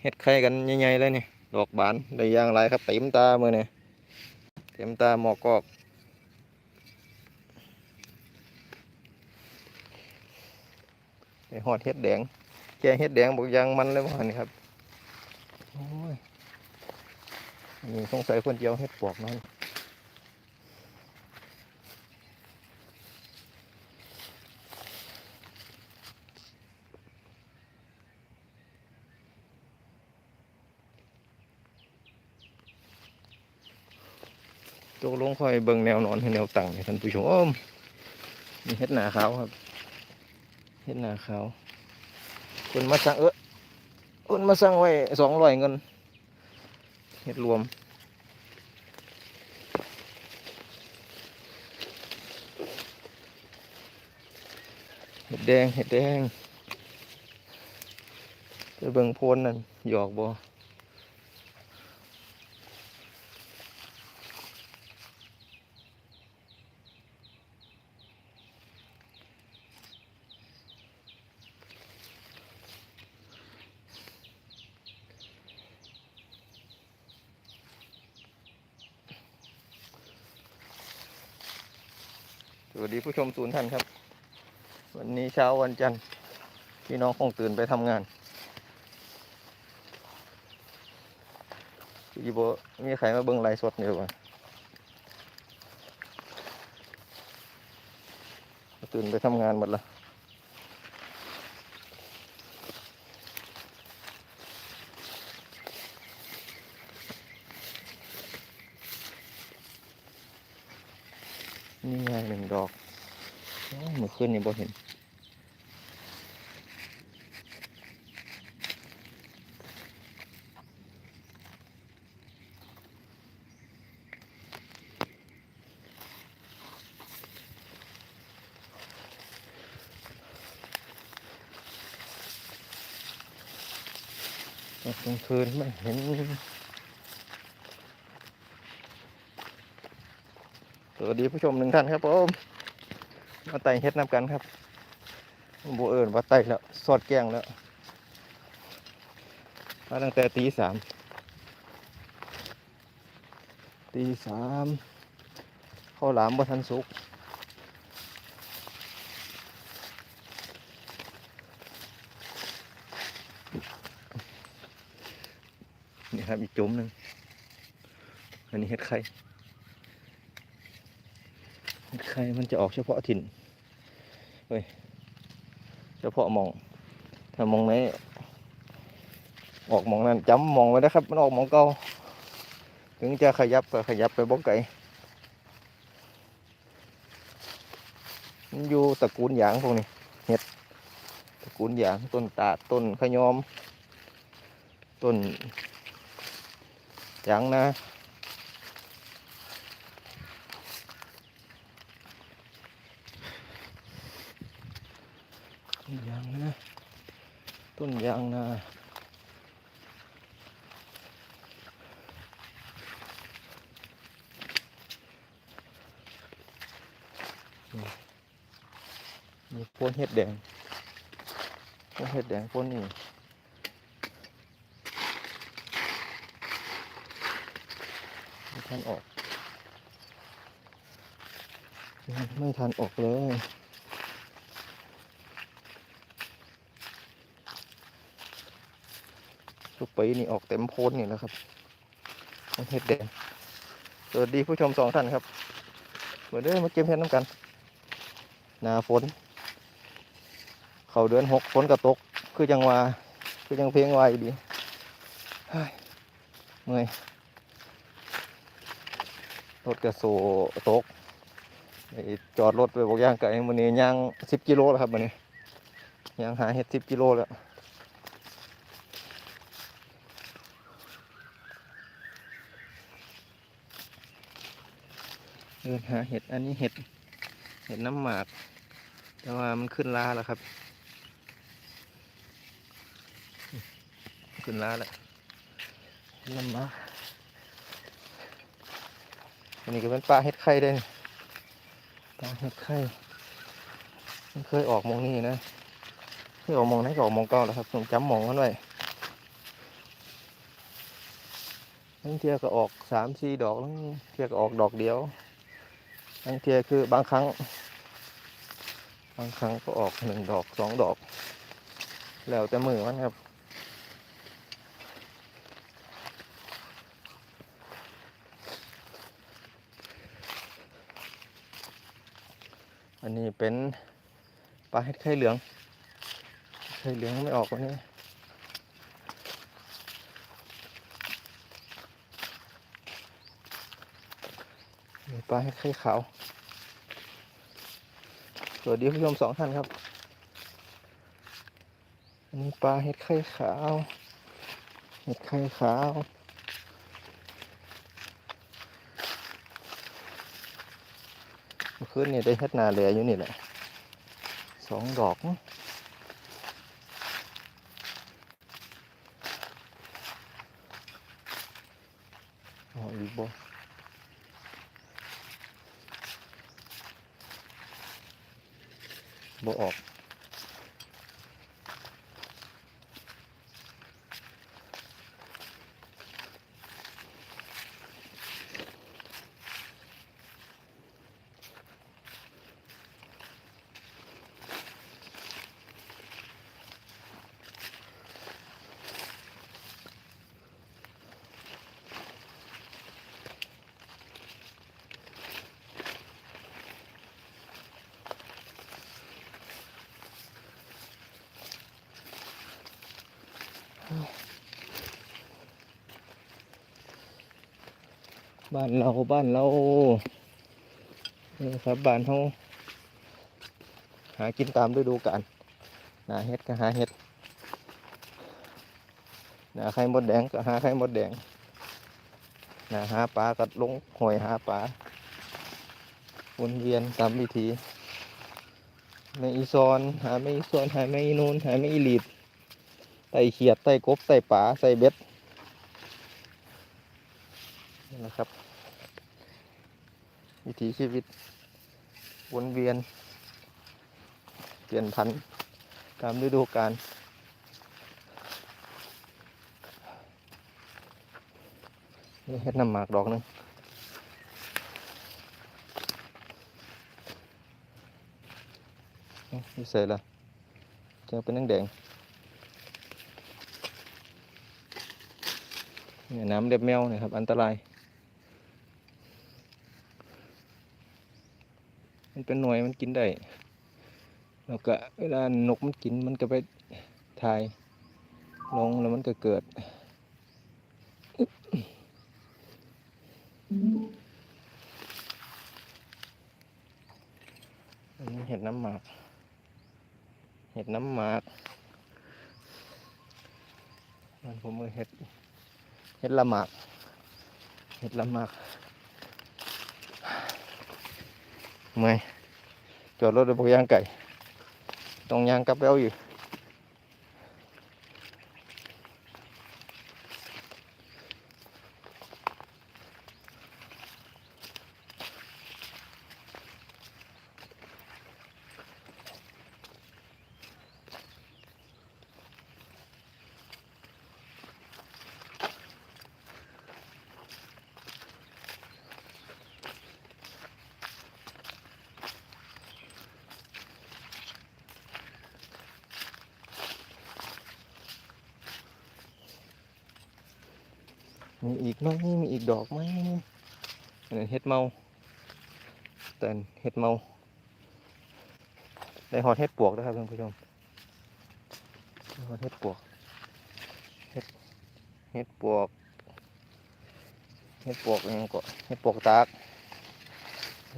เห็ดไข่กันใหญ่ๆเลยนี่ดอกบานได้ยางไรครับเต็มตามือนี่เต็มตาหมอกกอกไอหอดเห็ดแดง แกงเห็ดแดงบอกยางมันเลยว่านี่ครับโอ้ยนี่สงสัยคนเจียวเห็ดปวกนั่น ตัวลงคอยเบิ่งแนวนอนให้แนวตั้งให้ท่านผู้ชมนี่เห็ดหนาขาวครับเห็ดหนาขาวคนมาสั่งเออคนมาสั่งไว้สองร้อยเงินเห็ดรวมเห็ดแดงเห็ดแดงไปเบิ่งโพนนั่นหยอกบ่ วัสดีผู้ชมศูนย์ท่านครับ วันนี้เช้าวันจันทร์พี่น้องคงตื่นไปทำงานพี่โบมีใครมาเบิ้งไลฟ์สดอยู่วะตื่นไปทำงานหมดละนี่ไงหนึ่งดอกโอ้เมื่อคืนนี่ บ่เห็น กลางคืนไม่เห็นสวัสดีผู้ชมหนึ่งท่านครับผม มาไต่เฮ็ดน้ำกันครับโบเอิญว่าไต่แล้วสอดแกงแล้วมาตั้งแต่ตีสามตีสามข้าวหลามบ่ทันสุกนี่ครับอีกจุ่มหนึ่งอันนี้เห็ดไข่เห็ดไข่มันจะออกเฉพาะถิ่น เฮ้ยเฉพาะมอง ถ้ามองไหนออกมองนั้นจำมองไว้นะครับ มันออกมองเก่าถึงจะขยับก็ขยับไปบ่ไกลมันอยู่ตระกูลหยางพวกนี้เห็ดตระกูลหยางต้นตาต้นขยอม ต้น chẳng nè ต้น ยางนะต้นยางนะนี่มีพวกเห็ดแดงพวกเห็ดแดงพวกนี้ไม่ทันออก ไม่ทันออกเลย ทุกปีนี่ออกเต็มโพนนี่แล้วครับเห็ดแดงสวัสดีผู้ชมสองท่านครับมาเด้อมาเก็บเห็ดน้ำกันหนาฝน เขาเดือนหกฝนกระตก คือจังว่าคือจังเพลงวายดีเฮ้เมื่อยรถกระโซตกจอดรถไปบอกย่างไก่มันนี้ย่างสิบกิโลแล้วครับมันนี้ย่างหาเห็ดสิบกิโลแล้ว เดินหาเห็ด อันนี้เห็ด เห็ดน้ำหมาก แต่ว่ามันขึ้นลาแล้วครับ ขึ้นลาแล้วน้ำหมากอันนี้ก็เป็นปลาเห็ดไข่ได้นี่ปลาเห็ดไข่มันเคยออกหมองนี่นะเคยออกหมองไหนก็ออกหมองเก่าแล้วครับผมจำหมองมันไว้บางเทียก็ออกสามสี่ดอกบางเทียก็ออกดอกเดียว บางเทียคือบางครั้ง บางครั้งก็ออกหนึ่งดอกสองดอก แล้วแต่มือมันครับอันนี้เป็นปลาเห็ดไข่เหลือง ไข่เหลืองไม่ออกวันนี้ ลาเห็ดไข่ขาว สวัสดีผู้ชมสองท่านครับ อันนี้ปลาเห็ดไข่ขาว เห็ดไข่ขาวเมื่อคืนนี่ได้เฮ็ดนาเหลืออยู่นี่แหละสองดอกมั้งอ๋ออีกบ่ บ่ออก บ้านเราบ้านเรานี่ครับบ้านเขาหากินตามฤดูกาลหาเฮ็ดก็หาเฮ็ดหาไข่มดแดงก็หาไข่มดแดงหาหาปลาก็ลงหอยหาปลาวนเวียนตามวิธีไม่อีซอนหาไม่อีซอนหาไม่อีนูนหาไม่อีหลีดไต่เขียดไต่กบไต่ป่าใส่เบ็ด นี่แหละครับ วิถีชีวิตวนเวียน เปลี่ยนพันธุ์ตามฤดูกาลนี่เฮ็ดน้ำหมากดอกหนึงนี่ใส่ละเจอเป็นนังแดงเนี่ยน้ำเล็บแมวนี่ครับ อันตราย มันเป็นหน่วยมันกินได้แล้วก็เวลานกมันกินมันก็ไปทายลงแล้วมันก็เกิดอันนี้เห็ดน้ำหมาก เห็ดน้ำหมากมันผมมือเห็ด เห็ดละหมาก เห็ดละหมาก เมื่อยจอดรถเลยพวกย่างไก่ ต้องย่างกลับไปเอาอยู่ มีอีกไหมมีอีกดอกไหมอันนั้นเห็ดเมา แต่เห็ดเมา ได้หอดเห็ดปวกนะครับท่านผู้ชมหอดเห็ดปวก เห็ดเห็ดปวก เห็ดปวกยังก็เห็ดปวกตาก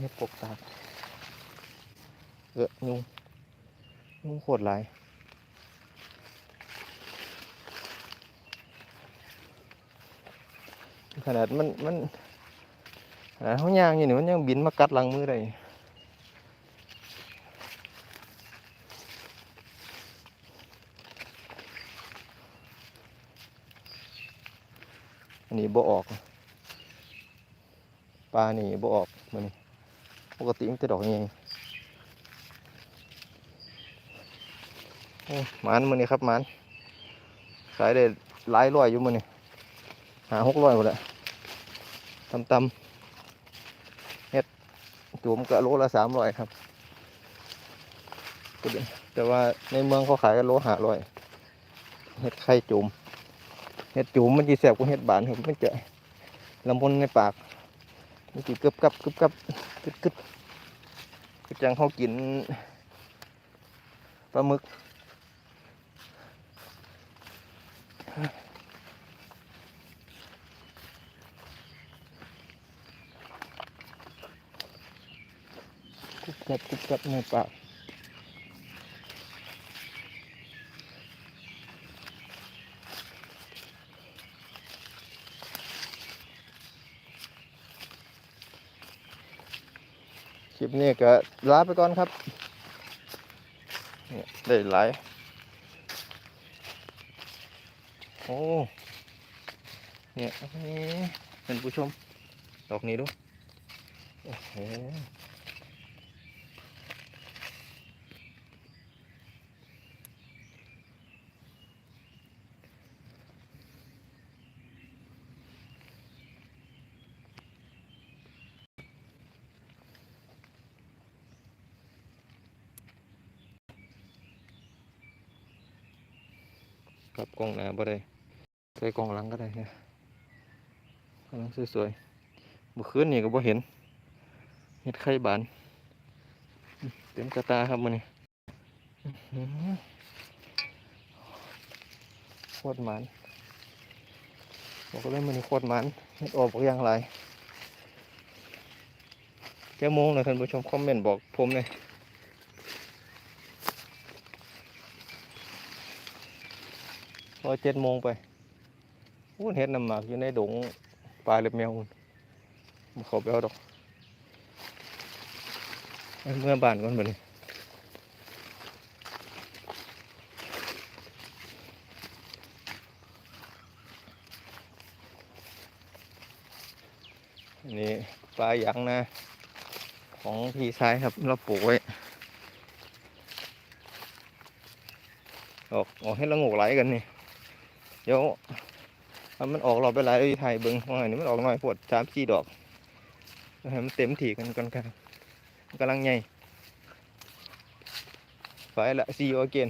เห็ดปวกตากเออยุงยุงโคตรหลาย ขนาดมันมันหาเขาย่างอยู่นี่มันยังบินมากัดหลังมือได้อันนี้บ่ออกปลานี่บ่ออกมันนี่ปกติมันจะดอกยังไงมันมันนี่ครับมันขายได้หลายร้อยอยู่มันนี่หาหกร้อยหมดแหละ ตำตำเฮ็ดจุ่มกะโลละสามร้อยครับ แต่ว่าในเมืองเขาขายกันโลหาร้อยเฮ็ดไข่จุ่มเฮ็ดจุ่มมันจีแสบกว่าเฮ็ดบานครับมันจะละมุนในปากมันจีกึบกับกึบกับกึดกึดกจังเขากินปลาหมึก กุบกับกุบกับในปากคลิปนี้ก็ลาไปก่อนครับเนี่ยได้หลายโอ้ เนี่ยนี่เป็นผู้ชม ดอกนี้ดู โอ้โห กลับกล้องหนาบ่ได้ใส่กล้องหลังก็ได้นะกำลังสวยๆเมื่อคืนนี่ก็บ่เห็นเห็ดไข่บานเต็มกระตาครับมันนี่โคตรมันบอกเลยมันนี่โคตรมันเห็ดออกบอกอย่างไรแก้โมงเลยท่านผู้ชมคอมเมนต์บอกผมเลย พ อเจ็ดโมงไปพูดเห็ดน้ำหมากอยู่ในดงปลาเล็บแมวพุ่นบ่เขาไปเอาดอกเมื่อบานก่อนบัดนี้นี่ปลาหยังนะ ของพี่ชายครับเราปลูกไว้ออกออกให้ละงกไหลกันนี่ เดี๋ยวมันออกเราไปหลายไทยเบิ้งว่าไงนี่มันออกน้อยปวดสามสี่ดอกเอาให้มันเต็มถี่กันกันกันกำลังใหญ่ไปละซีโอเกน